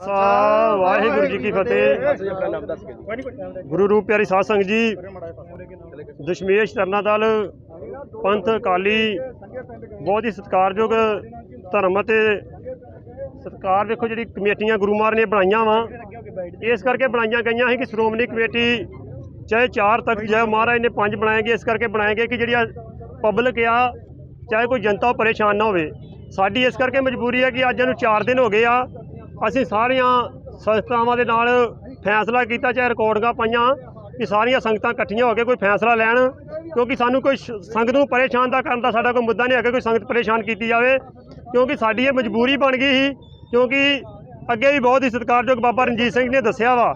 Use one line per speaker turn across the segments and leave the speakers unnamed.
ਸਾ ਵਾਹਿਗੁਰੂ ਜੀ ਕੀ ਫਤਿਹ। ਗੁਰੂ ਰੂਪ ਪਿਆਰੀ ਸਾਧ ਸੰਗਤ ਜੀ, ਦਸ਼ਮੇਸ਼ ਤਰਨਾ ਦਲ, ਪੰਥ ਅਕਾਲੀ, ਬਹੁਤ ਹੀ ਸਤਿਕਾਰਯੋਗ ਧਰਮ ਅਤੇ ਸਤਿਕਾਰ ਵੇਖੋ ਜਿਹੜੀ ਕਮੇਟੀਆਂ ਗੁਰੂ ਮਹਾਰਾਜ ਨੇ ਬਣਾਈਆਂ ਵਾ। ਇਸ ਕਰਕੇ ਬਣਾਈਆਂ ਗਈਆਂ ਸੀ ਕਿ ਸ਼੍ਰੋਮਣੀ ਕਮੇਟੀ ਚਾਹੇ 4 ਤੱਕ ਚਾਹੇ ਮਹਾਰਾਜ ਨੇ ਪੰਜ ਬਣਾਏ ਗਏ ਇਸ ਕਰਕੇ ਬਣਾਏ ਗਏ ਕਿ ਜਿਹੜੀ ਪਬਲਿਕ ਆ, ਚਾਹੇ ਕੋਈ ਜਨਤਾ ਉਹ ਪਰੇਸ਼ਾਨ ਨਾ ਹੋਵੇ। ਸਾਡੀ ਇਸ ਕਰਕੇ ਮਜਬੂਰੀ ਹੈ ਕਿ ਅੱਜ ਇਹਨੂੰ 4 ਦਿਨ ਹੋ ਗਏ ਆ। ਅਸੀਂ ਸਾਰੀਆਂ ਸੰਸਥਾਵਾਂ ਦੇ ਨਾਲ ਫੈਸਲਾ ਕੀਤਾ, ਚਾਹੇ ਰਿਕਾਰਡਿੰਗਾਂ ਪਾਈਆਂ ਕਿ ਸਾਰੀਆਂ ਸੰਗਤਾਂ ਇਕੱਠੀਆਂ ਹੋ ਕੇ ਕੋਈ ਫੈਸਲਾ ਲੈਣ, ਕਿਉਂਕਿ ਸਾਨੂੰ ਕੋਈ ਸ਼- ਸੰਗਤ ਨੂੰ ਪਰੇਸ਼ਾਨ ਦਾ ਕਰਨ ਦਾ ਸਾਡਾ ਕੋਈ ਮੁੱਦਾ ਨਹੀਂ ਹੈਗਾ ਕੋਈ ਸੰਗਤ ਪਰੇਸ਼ਾਨ ਕੀਤੀ ਜਾਵੇ, ਕਿਉਂਕਿ ਸਾਡੀ ਇਹ ਮਜਬੂਰੀ ਬਣ ਗਈ ਸੀ, ਕਿਉਂਕਿ ਅੱਗੇ ਵੀ ਬਹੁਤ ਹੀ ਸਤਿਕਾਰਯੋਗ ਬਾਬਾ ਰਣਜੀਤ ਸਿੰਘ ਨੇ ਦੱਸਿਆ ਵਾ,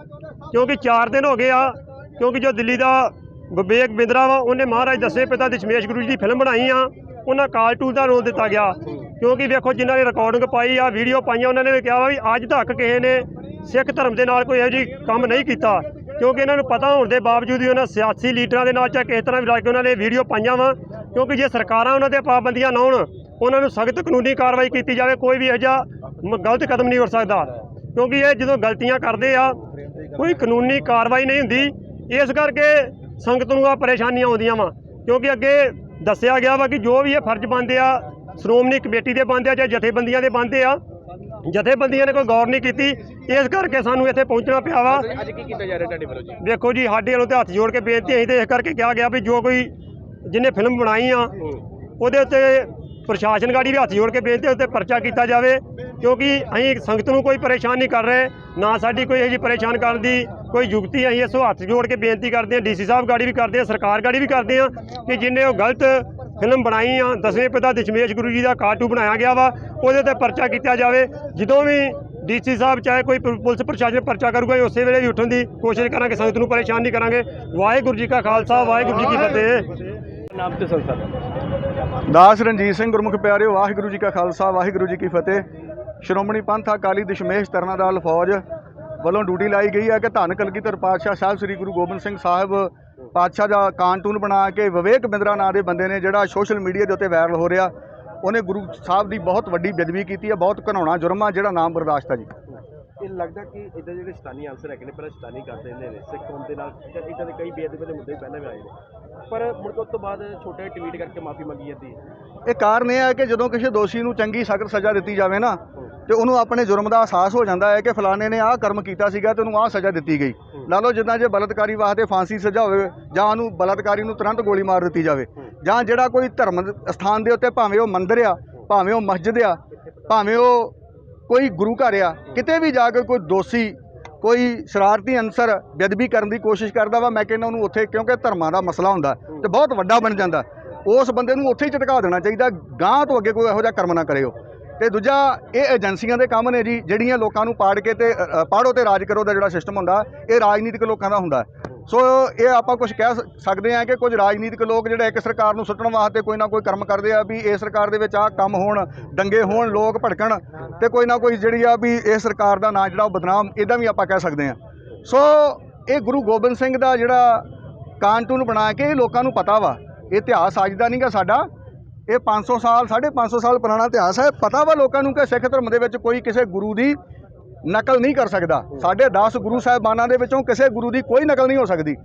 ਕਿਉਂਕਿ 4 ਦਿਨ ਹੋ ਗਏ ਆ, ਕਿਉਂਕਿ ਜੋ ਦਿੱਲੀ ਦਾ ਵਿਵੇਕ ਬਿੰਦਰਾ ਵਾ, ਉਹਨੇ ਮਹਾਰਾਜ ਦਸਵੇਂ ਪਿਤਾ ਦਸ਼ਮੇਸ਼ ਗੁਰੂ ਜੀ ਦੀ ਫਿਲਮ ਬਣਾਈ ਆ, ਉਹਨਾਂ ਕਾਰਟੂਨ ਦਾ ਰੋਲ ਦਿੱਤਾ ਗਿਆ। ਕਿਉਂਕਿ ਵੇਖੋ ਜਿਨ੍ਹਾਂ ਨੇ ਰਿਕਾਰਡਿੰਗ ਪਾਈ ਆ ਵੀਡੀਓ ਪਾਈਆਂ, ਉਹਨਾਂ ਨੇ ਵੀ ਕਿਹਾ ਵਾ ਵੀ ਅੱਜ ਤੱਕ ਕਿਸੇ ਨੇ ਸਿੱਖ ਧਰਮ ਦੇ ਨਾਲ ਕੋਈ ਇਹੋ ਜਿਹੀ ਕੰਮ ਨਹੀਂ ਕੀਤਾ। ਕਿਉਂਕਿ ਇਹਨਾਂ ਨੂੰ ਪਤਾ ਹੋਣ ਦੇ ਬਾਵਜੂਦ ਵੀ ਉਹਨਾਂ ਸਿਆਸੀ ਲੀਡਰਾਂ ਦੇ ਨਾਲ ਚਾਹੇ ਕਿਸੇ ਤਰ੍ਹਾਂ ਵੀ ਲਾ ਕੇ ਉਹਨਾਂ ਨੇ ਵੀਡੀਓ ਪਾਈਆਂ ਵਾ, ਕਿਉਂਕਿ ਜੇ ਸਰਕਾਰਾਂ ਉਹਨਾਂ ਤੇ ਪਾਬੰਦੀਆਂ ਨਾ ਹੋਣ ਉਹਨਾਂ ਨੂੰ ਸਖਤ ਕਾਨੂੰਨੀ ਕਾਰਵਾਈ ਕੀਤੀ ਜਾਵੇ, ਕੋਈ ਵੀ ਇਹੋ ਜਿਹਾ ਮ- ਗਲਤ ਕਦਮ ਨਹੀਂ ਉੱਠ ਸਕਦਾ। ਕਿਉਂਕਿ ਇਹ ਜਦੋਂ ਗਲਤੀਆਂ ਕਰਦੇ ਆ, ਕੋਈ ਕਾਨੂੰਨੀ ਕਾਰਵਾਈ ਨਹੀਂ ਹੁੰਦੀ। ਇਸ ਕਰਕੇ ਸੰਗਤ ਨੂੰ ਆ ਪਰੇਸ਼ਾਨੀਆਂ ਆਉਂਦੀਆਂ ਵਾ। ਕਿਉਂਕਿ ਅੱਗੇ ਦੱਸਿਆ ਗਿਆ ਵਾ ਕਿ ਜੋ ਵੀ ਇਹ ਫਰਜ਼ ਬਣਦੇ ਆ ਸ਼੍ਰੋਮਣੀ ਕਮੇਟੀ ਦੇ ਬਣਦੇ ਆ ਜਾਂ ਜਥੇਬੰਦੀਆਂ ਦੇ ਬਣਦੇ ਆ? ਜਥੇਬੰਦੀਆਂ ਨੇ ਕੋਈ ਗੌਰ ਨਹੀਂ ਕੀਤੀ। ਇਸ ਕਰਕੇ ਸਾਨੂੰ ਇੱਥੇ ਪਹੁੰਚਣਾ ਪਿਆ ਵਾ।
ਅੱਜ ਕੀ ਕੀਤਾ ਜਾ ਰਿਹਾ ਤੁਹਾਡੇ ਵੱਲੋਂ ਜੀ?
ਸਾਡੇ ਵੱਲੋਂ ਤੇ ਹੱਥ ਜੋੜ ਕੇ ਬੇਨਤੀ ਅਸੀਂ ਤੇ ਇਸ ਕਰਕੇ ਕਿਹਾ ਗਿਆ ਵੀ ਜੋ ਕੋਈ ਜਿਹਨੇ ਫਿਲਮ ਬਣਾਈ ਆ ਉਹਦੇ ਉੱਤੇ ਪ੍ਰਸ਼ਾਸਨ ਗਾੜੀ ਵੀ ਹੱਥ ਜੋੜ ਕੇ ਬੇਨਤੀ ਉੱਤੇ ਪਰਚਾ ਕੀਤਾ ਜਾਵੇ। ਕਿਉਂਕਿ ਅਸੀਂ ਸੰਗਤ ਨੂੰ ਕੋਈ ਪਰੇਸ਼ਾਨ ਨਹੀਂ ਕਰ ਰਹੇ ਨਾ ਸਾਡੀ ਕੋਈ ਇਹੋ ਜਿਹੀ ਪਰੇਸ਼ਾਨ ਕਰਨ ਦੀ ਕੋਈ ਯੁਕਤੀ ਅਸੀਂ ਇਸੋ ਹੱਥ ਜੋੜ ਕੇ ਬੇਨਤੀ ਕਰਦੇ ਹਾਂ ਡੀਸੀ ਸਾਹਿਬ ਗਾੜੀ ਵੀ ਕਰਦੇ ਹਾਂ ਸਰਕਾਰ ਗਾੜੀ ਵੀ ਕਰਦੇ ਹਾਂ ਕਿ ਜਿੰਨੇ ਉਹ ਗਲਤ ਫਿਲਮ ਬਣਾਈ ਆ ਦਸਵੇਂ ਪਿਤਾ ਦਸ਼ਮੇਸ਼ ਗੁਰੂ ਜੀ ਦਾ ਕਾਰਟੂਨ ਬਣਾਇਆ ਗਿਆ ਵਾ ਉਹਦੇ ਤੇ ਪਰਚਾ ਕੀਤਾ ਜਾਵੇ। ਜਦੋਂ ਵੀ ਡੀਸੀ ਸਾਹਿਬ ਚਾਹੇ ਕੋਈ ਪੁਲਿਸ ਪ੍ਰਸ਼ਾਸਨ ਪਰਚਾ ਕਰੂਗਾ ਉਸੇ ਵੇਲੇ ਵੀ ਉੱਠਣ ਦੀ ਕੋਸ਼ਿਸ਼ ਕਰਾਂਗੇ ਸੰਗਤ ਨੂੰ ਪਰੇਸ਼ਾਨ ਨਹੀਂ ਕਰਾਂਗੇ। ਵਾਹਿਗੁਰੂ ਜੀ ਕਾ ਖਾਲਸਾ ਵਾਹਿਗੁਰੂ ਜੀ ਕੀ ਫਤਿਹ।
ਨਾਮ ਤੇ ਸੰਸਥਾ
ਦਾਸ ਰਣਜੀਤ ਸਿੰਘ ਗੁਰਮੁਖ ਪਿਆਰਿਓ ਵਾਹਿਗੁਰੂ ਜੀ ਕਾ ਖਾਲਸਾ ਵਾਹਿਗੁਰੂ ਜੀ ਕੀ ਫਤਿਹ। ਸ਼੍ਰੋਮਣੀ ਪੰਥ ਅਕਾਲੀ ਦਸ਼ਮੇਸ਼ ਤਰਨਾ ਦਲ ਫੌਜ ਵੱਲੋਂ ਡਿਊਟੀ ਲਾਈ ਗਈ ਹੈ ਕਿ ਧੰਨ ਕਲਗੀਧਰ ਪਾਤਸ਼ਾਹ ਸਾਹਿਬ ਸ੍ਰੀ ਗੁਰੂ ਗੋਬਿੰਦ ਸਿੰਘ ਸਾਹਿਬ ਪਾਤਸ਼ਾਹ ਦਾ ਕਾਰਟੂਨ ਬਣਾ ਕੇ ਵਿਵੇਕ ਬਿੰਦਰਾ ਨਾਂ ਦੇ ਬੰਦੇ ਨੇ ਜਿਹੜਾ ਸੋਸ਼ਲ ਮੀਡੀਆ ਦੇ ਉੱਤੇ ਵਾਇਰਲ ਹੋ ਰਿਹਾ ਉਹਨੇ ਗੁਰੂ ਸਾਹਿਬ ਦੀ ਬਹੁਤ ਵੱਡੀ ਬੇਅਦਬੀ ਕੀਤੀ ਹੈ ਬਹੁਤ ਘਨਾਉਣਾ ਜੁਰਮ ਆ ਜਿਹੜਾ ਨਾਮ ਬਰਦਾਸ਼ਤ ਹੈ ਜੀ।
ਇਹ ਲੱਗਦਾ ਕਿ ਇਦਾਂ ਜਿਹੜੇ ਸਤਾਨੀ ਆਨਸਰ ਹੈਗੇ ਨੇ ਪਰ ਸਤਾਨੀ ਕਰ ਦਿੰਦੇ ਨੇ ਸਿੱਖ ਕੌਮ ਦੇ ਨਾਲ ਇਦਾਂ ਦੇ ਕਈ ਬੇਅਦਬੀ ਦੇ ਮੁੱਦੇ ਪਹਿਲਾਂ ਵੀ ਆਏ ਨੇ। ਪਰ ਮੁੜ ਕੇ ਉਸ ਤੋਂ ਬਾਅਦ ਛੋਟੇ ਟਵੀਟ ਕਰਕੇ ਮਾਫੀ ਮੰਗੀ ਜਾਂਦੀ ਹੈ।
ਇਹ ਕਾਰਨ ਇਹ ਹੈ ਕਿ ਜਦੋਂ ਕਿਸੇ ਦੋਸ਼ੀ ਨੂੰ ਚੰਗੀ ਸਖਤ ਸਜ਼ਾ ਦਿੱਤੀ ਜਾਵੇ ਨਾ ਤੇ ਉਹਨੂੰ ਆਪਣੇ ਜੁਰਮ ਦਾ ਅਹਿਸਾਸ ਹੋ ਜਾਂਦਾ ਹੈ ਕਿ ਫਲਾਣੇ ਨੇ ਆਹ ਕਰਮ ਕੀਤਾ ਸੀਗਾ ਤੇ ਉਹਨੂੰ ਆਹ ਸਜ਼ਾ ਦਿੱਤੀ ਗਈ। ਲਾ ਲਓ ਜਿੱਦਾਂ ਜੇ ਬਲਤਕਾਰੀ ਵਾਸਤੇ ਫਾਂਸੀ ਸਜ਼ਾ ਹੋਵੇ ਜਾਂ ਉਹਨੂੰ ਬਲਤਕਾਰੀ ਨੂੰ ਤੁਰੰਤ ਗੋਲੀ ਮਾਰ ਦਿੱਤੀ ਜਾਵੇ ਜਾਂ ਜਿਹੜਾ ਕੋਈ ਧਰਮ ਸਥਾਨ ਦੇ ਉੱਤੇ ਭਾਵੇਂ ਉਹ ਮੰਦਿਰ ਆ, ਭਾਵੇਂ ਉਹ ਮਸਜਿਦ ਆ, ਭਾਵੇਂ ਉਹ ਕੋਈ ਗੁਰੂ ਘਰ ਆ, ਕਿਤੇ ਵੀ ਜਾ ਕੇ ਕੋਈ ਦੋਸ਼ੀ, ਕੋਈ ਸ਼ਰਾਰਤੀ ਅਨਸਰ ਬੇਅਦਬੀ ਕਰਨ ਦੀ ਕੋਸ਼ਿਸ਼ ਕਰਦਾ ਵਾ, ਮੈਂ ਕਹਿੰਦਾ ਉਹਨੂੰ ਉੱਥੇ ਕਿਉਂਕਿ ਧਰਮਾਂ ਦਾ ਮਸਲਾ ਹੁੰਦਾ ਤੇ ਬਹੁਤ ਵੱਡਾ ਬਣ ਜਾਂਦਾ। ਉਸ ਬੰਦੇ ਨੂੰ ਉੱਥੇ ਹੀ ਝਟਕਾ ਦੇਣਾ ਚਾਹੀਦਾ ਗਾਂ ਤੋਂ ਅੱਗੇ ਕੋਈ ਇਹੋ ਜਿਹਾ ਕਰਮ ਨਾ ਕਰਿਓ ਤੇ ਦੂਜਾ ਇਹ ਏਜੰਸੀਆਂ ਦੇ ਕੰਮ ਨੇ ਜੀ, ਜਿਹੜੀਆਂ ਲੋਕਾਂ ਨੂੰ ਪਾੜ ਕੇ ਤੇ ਪਾੜੋ ਤੇ ਰਾਜ ਕਰੋ ਦਾ ਜਿਹੜਾ ਸਿਸਟਮ ਹੁੰਦਾ, ਇਹ ਰਾਜਨੀਤਿਕ ਲੋਕਾਂ ਦਾ ਹੁੰਦਾ। ਸੋ ਇਹ ਆਪਾਂ ਕੁਝ ਕਹਿ ਸਕਦੇ ਹਾਂ ਕਿ ਕੁਝ ਰਾਜਨੀਤਿਕ ਲੋਕ ਜਿਹੜੇ ਇੱਕ ਸਰਕਾਰ ਨੂੰ ਸੁੱਟਣ ਵਾਸਤੇ ਕੋਈ ਨਾ ਕੋਈ ਕਰਮ ਕਰਦੇ ਆ ਵੀ ਇਹ ਸਰਕਾਰ ਦੇ ਵਿੱਚ ਆਹ ਕੰਮ ਹੋਣ ਦੰਗੇ ਹੋਣ, ਲੋਕ ਭੜਕਣ ਤੇ ਕੋਈ ਨਾ ਕੋਈ ਜਿਹੜੀ ਆ ਵੀ ਇਹ ਸਰਕਾਰ ਦਾ ਨਾਂ ਜਿਹੜਾ ਉਹ ਬਦਨਾਮ ਇਦਾਂ ਵੀ ਆਪਾਂ ਕਹਿ ਸਕਦੇ ਹਾਂ। ਸੋ ਇਹ ਗੁਰੂ ਗੋਬਿੰਦ ਸਿੰਘ ਦਾ ਜਿਹੜਾ ਕਾਰਟੂਨ ਬਣਾ ਕੇ ਇਹ ਲੋਕਾਂ ਨੂੰ ਪਤਾ ਵਾ, ਇਹ ਇਤਿਹਾਸ ਅੱਜ ਦਾ ਨਹੀਂਗਾ ਸਾਡਾ। ਇਹ 500 ਸਾਲ 550 ਸਾਲ ਪੁਰਾਣਾ ਇਤਿਹਾਸ ਹੈ। ਪਤਾ ਵਾ ਲੋਕਾਂ ਨੂੰ ਕਿ ਸਿੱਖ ਧਰਮ ਦੇ ਵਿੱਚ ਕੋਈ ਕਿਸੇ ਗੁਰੂ ਦੀ ਨਕਲ ਨਹੀਂ ਕਰ ਸਕਦਾ। ਸਾਡੇ 10 ਗੁਰੂ ਸਾਹਿਬਾਨਾਂ ਦੇ ਵਿੱਚੋਂ ਕਿਸੇ ਗੁਰੂ ਦੀ ਕੋਈ ਨਕਲ ਨਹੀਂ ਹੋ ਸਕਦੀ।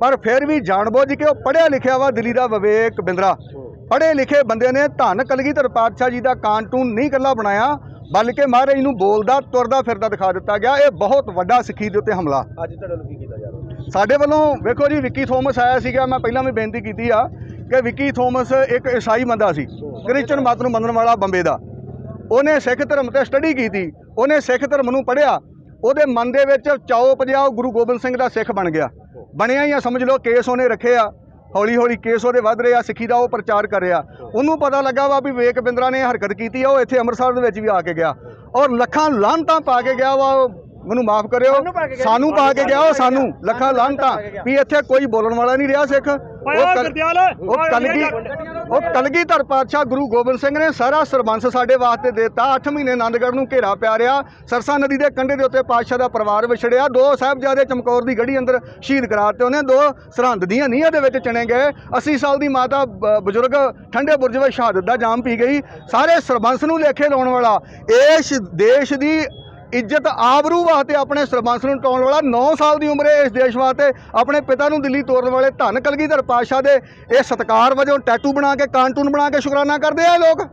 ਪਰ ਫਿਰ ਵੀ ਜਾਣਬੁੱਝ ਕੇ ਉਹ ਪੜ੍ਹਿਆ ਲਿਖਿਆ ਵਾ ਦਿੱਲੀ ਦਾ ਵਿਵੇਕ ਬਿੰਦਰਾ। ਪੜ੍ਹੇ ਲਿਖੇ ਬੰਦੇ ਨੇ ਧੰਨ ਕਲਗੀਧਰ ਪਾਤਸ਼ਾਹ ਜੀ ਦਾ ਕਾਰਟੂਨ ਨਹੀਂ ਇਕੱਲਾ ਬਣਾਇਆ ਬਲਕਿ ਮਹਾਰਾਜ ਨੂੰ ਬੋਲਦਾ ਤੁਰਦਾ ਫਿਰਦਾ ਦਿਖਾ ਦਿੱਤਾ ਗਿਆ। ਇਹ ਬਹੁਤ ਵੱਡਾ ਸਿੱਖੀ ਦੇ ਉੱਤੇ ਹਮਲਾ।
ਅੱਜ ਤੁਹਾਡੇ ਵੱਲੋਂ ਕੀ ਕੀਤਾ ਜਾ ਰਿਹਾ?
ਸਾਡੇ ਵੱਲੋਂ ਵੇਖੋ ਜੀ ਵਿੱਕੀ ਥੋਮਸ ਆਇਆ ਸੀਗਾ। ਮੈਂ ਪਹਿਲਾਂ ਵੀ ਬੇਨਤੀ ਕੀਤੀ ਆ ਕਿ ਵਿੱਕੀ ਥੋਮਸ ਇੱਕ ਈਸਾਈ ਬੰਦਾ ਸੀ ਕ੍ਰਿਸਚਨ ਮਤ ਨੂੰ ਮੰਨਣ ਵਾਲਾ ਬੰਬੇ ਦਾ। ਉਹਨੇ ਸਿੱਖ ਧਰਮ ਤੇ ਸਟੱਡੀ ਕੀਤੀ ਉਹਨੇ ਸਿੱਖ ਧਰਮ ਨੂੰ ਪੜ੍ਹਿਆ ਉਹਦੇ ਮਨ ਦੇ ਵਿੱਚ ਚਾਉ ਪਜਿਆ ਉਹ ਗੁਰੂ ਗੋਬਿੰਦ ਸਿੰਘ ਦਾ ਸਿੱਖ ਬਣ ਗਿਆ। ਬਣਿਆ ਹੀ ਆ ਸਮਝ ਲਓ ਕੇਸ ਉਹਨੇ ਰੱਖੇ ਆ ਹੌਲੀ ਹੌਲੀ ਕੇਸ ਉਹਦੇ ਵੱਧ ਰਹੇ ਸਿੱਖੀ ਦਾ ਉਹ ਪ੍ਰਚਾਰ ਕਰ ਰਿਹਾ। ਉਹਨੂੰ ਪਤਾ ਲੱਗਾ ਵਾ ਵੀ ਵਿਵੇਕ ਬਿੰਦਰਾ ਨੇ ਹਰਕਤ ਕੀਤੀ ਆ ਉਹ ਇੱਥੇ ਅੰਮ੍ਰਿਤਸਰ ਦੇ ਵਿੱਚ ਵੀ ਆ ਕੇ ਗਿਆ। ਔਰ ਲੱਖਾਂ ਲਾਂਤਾਂ ਪਾ ਕੇ ਗਿਆ ਵਾ ਮੈਨੂੰ ਮਾਫ ਕਰਿਓ। ਸਾਨੂੰ ਪਾ ਕੇ ਗਿਆ। ਉਹ ਸਾਨੂੰ ਲੱਖਾਂ ਲਾਂਤਾਂ ਵੀ ਇੱਥੇ ਕੋਈ ਬੋਲਣ ਵਾਲਾ ਨਹੀਂ ਰਿਹਾ ਸਿੱਖ। ਉਹ
ਗੁਰਦਿਆਲ
ਕਲਗੀ ਉਹ ਕਲਗੀਧਰ ਪਾਤਸ਼ਾਹ ਗੁਰੂ ਗੋਬਿੰਦ ਸਿੰਘ ਨੇ ਸਾਰਾ ਸਰਬੰਸ ਸਾਡੇ ਵਾਸਤੇ ਦਿੱਤਾ। 8 ਮਹੀਨੇ ਆਨੰਦਗੜ੍ਹ ਨੂੰ ਘੇਰਾ ਪਿਆ ਰਿਹਾ। ਸਰਸਾ ਨਦੀ ਦੇ ਕੰਢੇ ਦੇ ਉੱਤੇ ਪਾਤਸ਼ਾਹ ਦਾ ਪਰਿਵਾਰ ਵਿਛੜਿਆ। ਦੋ ਸਾਹਿਬਜ਼ਾਦੇ ਚਮਕੌਰ ਦੀ ਗੜੀ ਅੰਦਰ ਸ਼ਹੀਦ ਕਰਾਤੇ ਉਹਨੇ। ਦੋ ਸਰਹੰਦ ਦੀਆਂ ਨੀਹਾਂ ਦੇ ਵਿੱਚ ਚਣੇ ਗਏ। 80 ਸਾਲ ਦੀ ਮਾਤਾ ਬਜ਼ੁਰਗ ਠੰਡੇ ਬੁਰਜ ਵਿੱਚ ਸ਼ਹਾਦਤ ਦਾ ਜਾਮ ਪੀ ਗਈ। ਸਾਰੇ ਸਰਬੰਸ ਨੂੰ ਲੇਖੇ ਲਾਉਣ ਵਾਲਾ। ਇਸ ਦੇਸ਼ ਦੀ ਇੱਜ਼ਤ ਆਬਰੂ ਵਾਸਤੇ ਆਪਣੇ ਸਰਬੰਸ ਨੂੰ ਟਾਉਣ ਵਾਲਾ 9 ਸਾਲ ਦੀ ਉਮਰੇ ਇਸ ਦੇਸ਼ ਵਾਸਤੇ। ਆਪਣੇ ਪਿਤਾ ਨੂੰ ਦਿੱਲੀ ਤੋਰਨ ਵਾਲੇ ਧੰਨ ਕਲਗੀਧਰ ਪਾਤਸ਼ਾਹ ਦੇ ਇਹ ਸਤਕਾਰ ਵਜੋਂ ਟੈਟੂ ਬਣਾ ਕੇ ਕਾਰਟੂਨ ਬਣਾ ਕੇ ਸ਼ੁਕਰਾਨਾ ਕਰਦੇ ਆ ਇਹ ਲੋਕ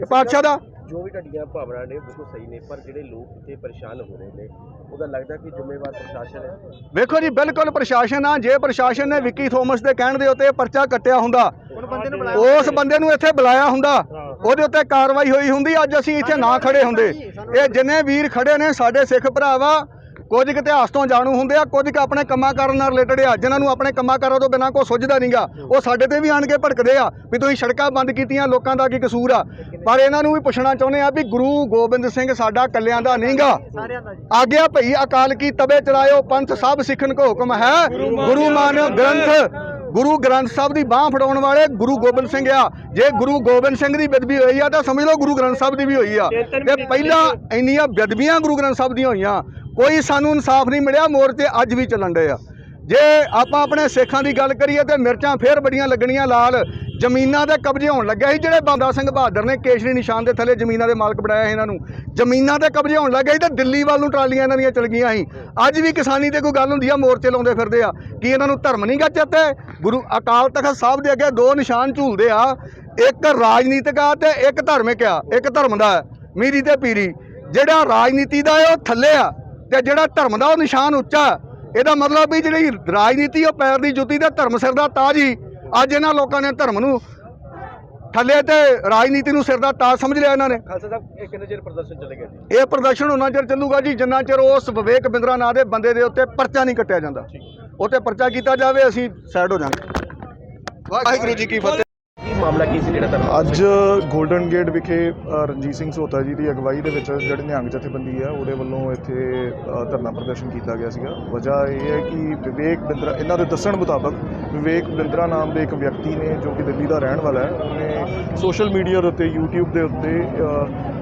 ਇਹ ਪਾਤਸ਼ਾਹ ਦਾ।
ਜੋ ਵੀ ਤੁਹਾਡੀਆਂ ਭਾਵਨਾ ਨੇ ਬਿਲਕੁਲ ਸਹੀ ਨੇ ਪਰ ਜਿਹੜੇ ਲੋਕ ਇੱਥੇ ਪਰੇਸ਼ਾਨ ਹੋ ਰਹੇ ਨੇ ਉਹਦਾ ਲੱਗਦਾ ਕਿ ਜ਼ਿੰਮੇਵਾਰ ਪ੍ਰਸ਼ਾਸਨ ਹੈ।
ਵੇਖੋ ਜੀ ਬਿਲਕੁਲ ਪ੍ਰਸ਼ਾਸਨ ਆ ਜੇ ਪ੍ਰਸ਼ਾਸਨ ਨੇ ਵਿੱਕੀ ਥੋਮਸ ਦੇ ਕਹਿਣ ਦੇ ਉੱਤੇ ਇਹ ਪਰਚਾ ਕੱਟਿਆ ਹੁੰਦਾ ਉਸ ਬੰਦੇ ਨੂੰ ਇੱਥੇ ਬੁਲਾਇਆ ਹੁੰਦਾ। ਉਹਦੇ ਉੱਤੇ ਕਾਰਵਾਈ ਹੋਈ ਹੁੰਦੀ ਅੱਜ ਅਸੀਂ ਇੱਥੇ ਨਾ ਖੜੇ ਹੁੰਦੇ। ਇਹ ਜਿੰਨੇ ਵੀਰ ਖੜੇ ਨੇ ਸਾਡੇ ਸਿੱਖ ਭਰਾ ਵਾ ਕੁਝ ਕੁ ਇਤਿਹਾਸ ਤੋਂ ਜਾਣੂ ਹੁੰਦੇ ਆ ਕੁਝ ਕੁ ਆਪਣੇ ਕੰਮਾਂ ਕਾਰਾਂ ਨਾਲ ਰਿਲੇਟਡ ਆ ਜਿਨ੍ਹਾਂ ਨੂੰ ਆਪਣੇ ਕੰਮਾਂ ਕਾਰਾਂ ਤੋਂ ਬਿਨਾਂ ਕੋਈ ਸੁੱਝਦਾ ਨਹੀਂਗਾ। ਉਹ ਸਾਡੇ ਤੇ ਵੀ ਆਣ ਕੇ ਭੜਕਦੇ ਆ ਵੀ ਤੁਸੀਂ ਸੜਕਾਂ ਬੰਦ ਕੀਤੀਆਂ ਲੋਕਾਂ ਦਾ ਕੀ ਕਸੂਰ ਆ। ਪਰ ਇਹਨਾਂ ਨੂੰ ਵੀ ਪੁੱਛਣਾ ਚਾਹੁੰਦੇ ਆ ਵੀ ਗੁਰੂ ਗੋਬਿੰਦ ਸਿੰਘ ਸਾਡਾ ਕੱਲਿਆਂ ਦਾ ਨਹੀਂਗਾ। ਆਗਿਆ ਭਈ ਅਕਾਲ ਕੀ ਤਬੇ ਚਲਾਇਓ ਪੰਥ ਸਭ ਸਿੱਖਣ ਕੋ ਹੁਕਮ ਹੈ। ਗੁਰੂ ਮਾਨਿਓ ਗ੍ਰੰਥ ਗੁਰੂ ਗ੍ਰੰਥ ਸਾਹਿਬ ਦੀ ਬਾਹ ਫੜਾਉਣ ਵਾਲੇ ਗੁਰੂ ਗੋਬਿੰਦ ਸਿੰਘ ਆ। ਜੇ ਗੁਰੂ ਗੋਬਿੰਦ ਸਿੰਘ ਦੀ ਬੇਦਬੀ ਹੋਈ ਆ ਤਾਂ ਸਮਝ ਲਓ ਗੁਰੂ ਗ੍ਰੰਥ ਸਾਹਿਬ ਦੀ ਵੀ ਹੋਈ ਆ। ਤੇ ਪਹਿਲਾਂ ਇੰਨੀਆਂ ਬੇਦਬੀਆਂ ਗੁਰੂ ਗ੍ਰੰਥ ਸਾਹਿਬ ਦੀਆਂ ਹੋਈਆਂ ਕੋਈ ਸਾਨੂੰ ਇਨਸਾਫ ਨਹੀਂ ਮਿਲਿਆ ਮੋਰਚੇ ਅੱਜ ਵੀ ਚੱਲਣ ਡਏ ਆ। ਜੇ ਆਪਾਂ ਆਪਣੇ ਸਿੱਖਾਂ ਦੀ ਗੱਲ ਕਰੀਏ ਤੇ ਮਿਰਚਾਂ ਫੇਰ ਬੜੀਆਂ ਲੱਗਣੀਆਂ ਲਾਲ। ਜ਼ਮੀਨਾਂ ਦੇ ਕਬਜ਼ੇ ਹੋਣ ਲੱਗਿਆ ਸੀ, ਜਿਹੜੇ ਬੰਦਾ ਸਿੰਘ ਬਹਾਦਰ ਨੇ ਕੇਸ਼ਰੀ ਨਿਸ਼ਾਨ ਦੇ ਥੱਲੇ ਜ਼ਮੀਨਾਂ ਦੇ ਮਾਲਕ ਬਣਾਇਆ ਸੀ ਇਹਨਾਂ ਨੂੰ। ਜ਼ਮੀਨਾਂ ਦੇ ਕਬਜ਼ੇ ਹੋਣ ਲੱਗਿਆ ਸੀ ਤੇ ਦਿੱਲੀ ਵੱਲ ਨੂੰ ਟਰਾਲੀਆਂ ਇਹਨਾਂ ਦੀਆਂ ਚਲ ਗਈਆਂ ਸੀ। ਅੱਜ ਵੀ ਕਿਸਾਨੀ ਤੇ ਕੋਈ ਗੱਲ ਹੁੰਦੀ ਆ, ਮੋਰਚੇ ਲਾਉਂਦੇ ਫਿਰਦੇ ਆ। ਕੀ ਇਹਨਾਂ ਨੂੰ ਧਰਮ ਨਹੀਂ ਗੱਚਤੇ ਗੁਰੂ ਅਕਾਲ ਤਖਤ ਸਾਹਿਬ ਦੇ ਅੱਗੇ ਦੋ ਨਿਸ਼ਾਨ ਝੂਲਦੇ ਆ, ਇੱਕ ਰਾਜਨੀਤਿਕ ਆ ਤੇ ਇੱਕ ਧਾਰਮਿਕ ਆ, ਇੱਕ ਧਰਮ ਦਾ ਮੀਰੀ ਤੇ ਪੀਰੀ। ਜਿਹੜਾ ਰਾਜਨੀਤੀ ਦਾ ਉਹ ਥੱਲੇ ਆ ਤੇ ਜਿਹੜਾ ਧਰਮ ਦਾ, ਉਹ ਨਿਸ਼ਾਨ ਉੱਚਾ ਇਹਦਾ ਮਤਲਬ ਵੀ ਜਿਹੜੀ ਰਾਜਨੀਤੀ, ਉਹ ਪੈਰ ਦੀ ਜੁੱਤੀ ਤੇ ਧਰਮ ਸਿਰ ਦਾ ਤਾਜ ਹੀ ਅੱਜ ਇਹਨਾਂ ਲੋਕਾਂ ਨੇ ਧਰਮ ਨੂੰ ਥੱਲੇ ਤੇ ਰਾਜਨੀਤੀ ਨੂੰ ਸਿਰ ਦਾ ਤਾਜ ਸਮਝ ਲਿਆ ਇਹਨਾਂ ਨੇ।
ਖਾਲਸਾ ਸਾਹਿਬ ਇਹ ਕਿੰਨੇ ਚਿਰ ਪ੍ਰਦਰਸ਼ਨ ਚੱਲੇਗਾ ਜੀ
ਇਹ ਪ੍ਰਦਰਸ਼ਨ ਉਹਨਾਂ ਚਿਰ ਚੱਲੂਗਾ ਜੀ ਜਿੰਨਾ ਚਿਰ ਉਸ ਵਿਵੇਕ ਬਿੰਦਰਾ ਨਾਂ ਦੇ ਬੰਦੇ ਦੇ ਉੱਤੇ ਪਰਚਾ ਨਹੀਂ ਕੱਟਿਆ ਜਾਂਦਾ। ਉੱਤੇ ਪਰਚਾ ਕੀਤਾ ਜਾਵੇ ਅਸੀਂ ਸਾਈਡ ਹੋ ਜਾਵਾਂਗੇ ਵਾਹਿਗੁਰੂ ਜੀ ਕੀ ਫਤਿਹ।
ਮਾਮਲਾ ਕੀ ਸੀ ਜਿਹੜਾ ਤੁਹਾਨੂੰ
ਅੱਜ 골ਡਨ ਗੇਟ ਵਿਖੇ ਰਣਜੀਤ ਸਿੰਘ ਸੋਤਾ ਜੀ ਦੀ ਅਗਵਾਈ ਦੇ ਵਿੱਚ ਜਿਹੜੀ ਨਿਹੰਗ ਜਥੇਬੰਦੀ ਹੈ, ਉਹਦੇ ਵੱਲੋਂ ਇੱਥੇ ਧਰਨਾ ਪ੍ਰਦਰਸ਼ਨ ਕੀਤਾ ਗਿਆ ਸੀਗਾ। ਵਜ੍ਹਾ ਇਹ ਹੈ ਕਿ ਵਿਵੇਕ ਬਿੰਦਰਾ, ਇਹਨਾਂ ਦੇ ਦੱਸਣ ਮੁਤਾਬਕ ਵਿਵੇਕ ਬਿੰਦਰਾ ਨਾਮ ਦੇ ਇੱਕ ਵਿਅਕਤੀ ਨੇ, ਜੋ ਕਿ ਦਿੱਲੀ ਦਾ ਰਹਿਣ ਵਾਲਾ ਹੈ, ਉਹਨੇ ਸੋਸ਼ਲ ਮੀਡੀਆ ਦੇ ਉੱਤੇ, YouTube ਦੇ ਉੱਤੇ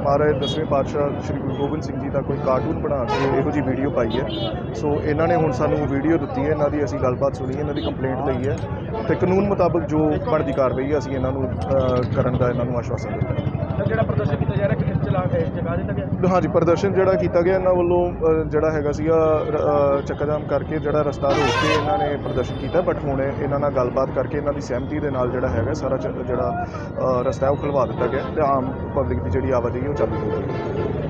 ਮਹਾਰਾਜ ਦਸਵੇਂ ਪਾਤਸ਼ਾਹ ਸ੍ਰੀ ਗੁਰੂ ਗੋਬਿੰਦ ਸਿੰਘ ਜੀ ਦਾ ਕੋਈ ਕਾਰਟੂਨ ਬਣਾ ਕੇ ਇਹੋ ਜੀ ਵੀਡੀਓ ਪਾਈ ਹੈ। ਸੋ ਇਹਨਾਂ ਨੇ ਹੁਣ ਸਾਨੂੰ ਵੀਡੀਓ ਦਿੱਤੀ ਹੈ ਇਹਨਾਂ ਦੀ ਅਸੀਂ ਗੱਲਬਾਤ ਸੁਣੀ ਹੈ ਇਹਨਾਂ ਦੀ ਕੰਪਲੇਂਟ ਲਈ ਹੈ ਤੇ ਕਾਨੂੰਨ ਮੁਤਾਬਕ ਜੋ ਬਣਦੀ ਕਾਰਵਾਈ ਹੈ ਅਸੀਂ ਇਹਨਾਂ ਨੂੰ ਕਰਨ ਦਾ ਇਹਨਾਂ ਨੂੰ ਆਸ਼ਵਾਸਨ ਦਿੱਤਾ। ਹੈ
ਜਿਹੜਾ ਪ੍ਰਦਰਸ਼ਨ ਕੀਤਾ ਜਾ ਰਿਹਾ ਕਿਸ ਚਲਾ ਕੇ ਜਗਾ ਦਿੱਤਾ ਗਿਆ?
ਹਾਂਜੀ ਪ੍ਰਦਰਸ਼ਨ ਜਿਹੜਾ ਕੀਤਾ ਗਿਆ ਇਹਨਾਂ ਵੱਲੋਂ ਜਿਹੜਾ ਹੈਗਾ ਸੀਗਾ ਚੱਕਾਜਾਮ ਕਰਕੇ ਜਿਹੜਾ ਰਸਤਾ ਰੋਕ ਕੇ ਇਹਨਾਂ ਨੇ ਪ੍ਰਦਰਸ਼ਨ ਕੀਤਾ ਬਟ ਹੁਣ ਇਹ- ਇਹਨਾਂ ਨਾਲ ਗੱਲਬਾਤ ਕਰਕੇ ਇਹਨਾਂ ਦੀ ਸਹਿਮਤੀ ਦੇ ਨਾਲ ਜਿਹੜਾ ਹੈਗਾ ਸਾਰਾ ਜਿਹੜਾ ਰਸਤਾ ਉਹ ਖੁਲਵਾ ਦਿੱਤਾ ਗਿਆ ਤੇ ਆਮ ਪਬਲਿਕ ਦੀ ਜਿਹੜੀ ਆਵਾਜਾਈ ਉਹ ਚਾਲੂ ਹੋ ਗਈ। ਹੈ